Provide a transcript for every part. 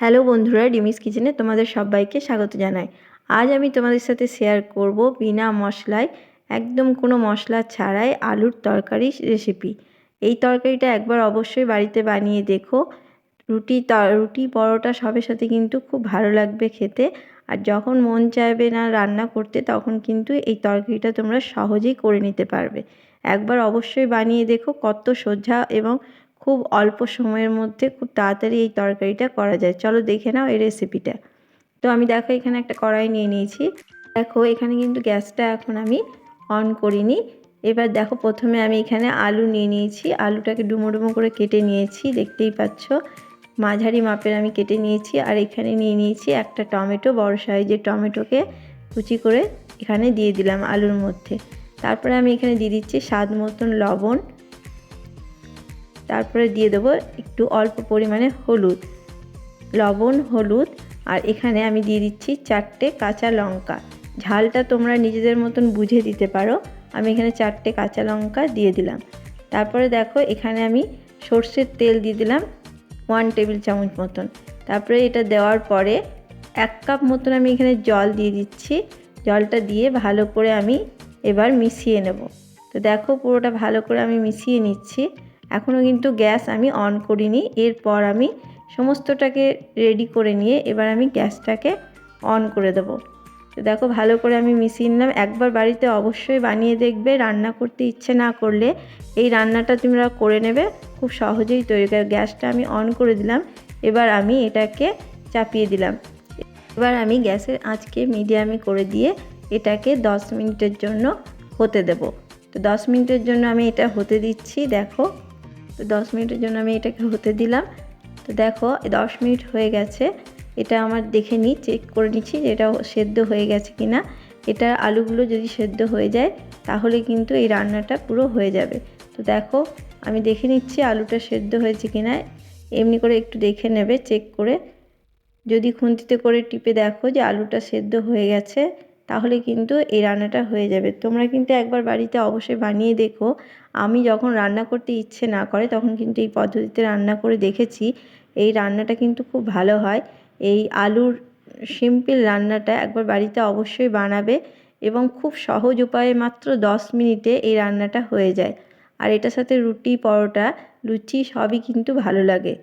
Hello বন্ধুরা, ডিমিস কিচেনে তোমাদের সবাইকে স্বাগত জানাই। আজ আমি তোমাদের সাথে শেয়ার করব বিনা মশলায়, একদম কোনো মশলা ছাড়াই আলুর তরকারি রেসিপি এই তরকারিটা একবার অবশ্যই বাড়িতে বানিয়ে দেখো। রুটি রুটি পরোটা সবের সাথে কিন্তু খুব ভালো লাগবে খেতে। আর যখন মন চাইবে না রান্না করতে, তখন কিন্তু এই তরকারিটা তোমরা সহজেই করে নিতে পারবে। একবার অবশ্যই বানিয়ে দেখো কত সোজা এবং খুব অল্প সময়ের মধ্যে খুব তাড়াতাড়ি এই তরকারিটা করা যায়। চলো দেখে নাও এই রেসিপিটা তো আমি দেখো এখানে একটা কড়াই নিয়ে নিয়েছি। দেখো এখানে কিন্তু গ্যাসটা এখন আমি অন করিনি। এবার দেখো প্রথমে আমি এখানে আলু নিয়ে নিয়েছি। আলুটাকে ডুমো ডুমো করে কেটে নিয়েছি, দেখতেই পাচ্ছ। মাঝারি মাপের আমি কেটে নিয়েছি আর এখানে নিয়ে নিয়েছি একটা টমেটো, বড় সাইজের টমেটোকে কুচি করে এখানে দিয়ে দিলাম আলুর মধ্যে। তারপরে আমি এখানে দিয়ে দিচ্ছি স্বাদ মতন লবণ। তারপরে দিয়ে দেবো একটু অল্প পরিমাণে হলুদ। লবণ, হলুদ আর এখানে আমি দিয়ে দিচ্ছি চারটে কাঁচা লঙ্কা। ঝালটা তোমরা নিজেদের মতন বুঝে দিতে পারো। আমি এখানে চারটে কাঁচা লঙ্কা দিয়ে দিলাম। তারপরে দেখো এখানে আমি সর্ষের তেল দিয়ে দিলাম ওয়ান টেবিল চামচ মতন। তারপরে এটা দেওয়ার পরে এক কাপ মতন আমি এখানে জল দিয়ে দিচ্ছি। জলটা দিয়ে ভালো করে আমি এবার মিশিয়ে নেব। তো দেখো পুরোটা ভালো করে আমি মিশিয়ে নিচ্ছি। এখনও কিন্তু গ্যাস আমি অন করিনি। এরপর আমি সমস্তটাকে রেডি করে নিয়ে এবার আমি গ্যাসটাকে অন করে দেবো। তো দেখো ভালো করে আমি মিশিয়ে নিলাম। একবার বাড়িতে অবশ্যই বানিয়ে দেখবে, রান্না করতে ইচ্ছে না করলে এই রান্নাটা তোমরা করে নেবে। খুব সহজেই তৈরি করে গ্যাসটা আমি অন করে দিলাম। এবার আমি এটাকে চাপিয়ে দিলাম। এবার আমি গ্যাসের আঁচকে মিডিয়ামে করে দিয়ে এটাকে 10 মিনিটের জন্য হতে দেব। তো 10 মিনিটের জন্য আমি এটা হতে দিচ্ছি। দেখো তো দশ মিনিটের জন্য আমি এটাকে হতে দিলাম। তো দেখো দশ মিনিট হয়ে গেছে। এটা আমার দেখে নিই চেক করে নিচ্ছি যে এটা সেদ্ধ হয়ে গেছে কি না এটা আলুগুলো যদি সেদ্ধ হয়ে যায়, তাহলে কিন্তু এই রান্নাটা পুরো হয়ে যাবে। তো দেখো, আমি দেখে নিচ্ছি আলুটা সেদ্ধ হয়েছে কি না এমনি করে একটু দেখে নেবে চেক করে। যদি খুন্তিতে করে টিপে দেখো যে আলুটা সেদ্ধ হয়ে গেছে। তাহলে কিন্তু এই রান্নাটা হয়ে যাবে। তোমরা কিন্তু একবার বাড়িতে অবশ্যই বানিয়ে দেখো। আমি যখন রান্না করতে ইচ্ছে না করে, তখন কিন্তু এই পদ্ধতিতে রান্না করে দেখেছি। এই রান্নাটা কিন্তু খুব ভালো হয়। এই আলুর সিম্পল রান্নাটা একবার বাড়িতে অবশ্যই বানাবে এবং খুব সহজ উপায়ে মাত্র দশ মিনিটে এই রান্নাটা হয়ে যায়। আর এটার সাথে রুটি, পরোটা, লুচি সবই কিন্তু ভালো লাগে।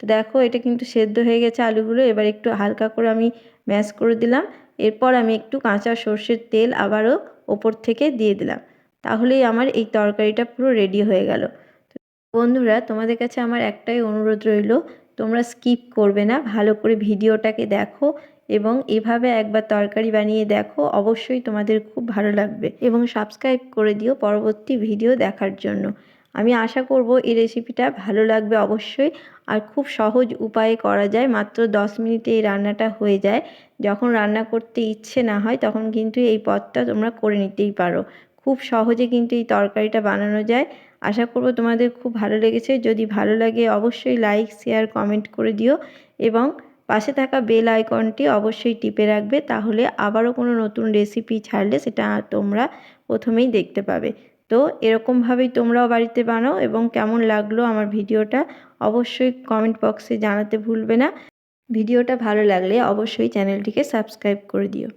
তো দেখো, এটা কিন্তু সেদ্ধ হয়ে গেছে আলুগুলো। এবার একটু হালকা করে আমি ম্যাশ করে দিলাম। এরপর আমি একটু কাঁচা সর্ষের তেল আবারও ওপর থেকে দিয়ে দিলাম। তাহলেই আমার এই তরকারিটা পুরো রেডি হয়ে গেল। বন্ধুরা, তোমাদের কাছে আমার একটাই অনুরোধ রইল, তোমরা স্কিপ করবে না, ভালো করে ভিডিওটাকে দেখো এবং এভাবে একবার তরকারি বানিয়ে দেখো, অবশ্যই তোমাদের খুব ভালো লাগবে এবং সাবস্ক্রাইব করে দিও পরবর্তী ভিডিও দেখার জন্য। আমি আশা করব এই রেসিপিটা ভালো লাগবে অবশ্যই। আর খুব সহজ উপায়ে করা যায়, মাত্র দশ মিনিটে এই রান্নাটা হয়ে যায়। যখন রান্না করতে ইচ্ছে না হয়, তখন কিন্তু এই পদটা তোমরা করে নিতেই পারো। খুব সহজে কিন্তু এই তরকারিটা বানানো যায়। আশা করব তোমাদের খুব ভালো লেগেছে। যদি ভালো লাগে অবশ্যই লাইক শেয়ার কমেন্ট করে দিও এবং পাশে থাকা বেল আইকনটি অবশ্যই টিপে রাখবে। তাহলে আবারও কোনো নতুন রেসিপি ছাড়লে সেটা তোমরা প্রথমেই দেখতে পাবে। তো এরকমভাবেই তোমরাও বাড়িতে বানাও এবং কেমন লাগল আমার ভিডিওটা অবশ্যই কমেন্ট বক্সে জানাতে ভুলবে না। ভিডিওটা ভালো লাগলে অবশ্যই চ্যানেলটিকে সাবস্ক্রাইব করে দিও।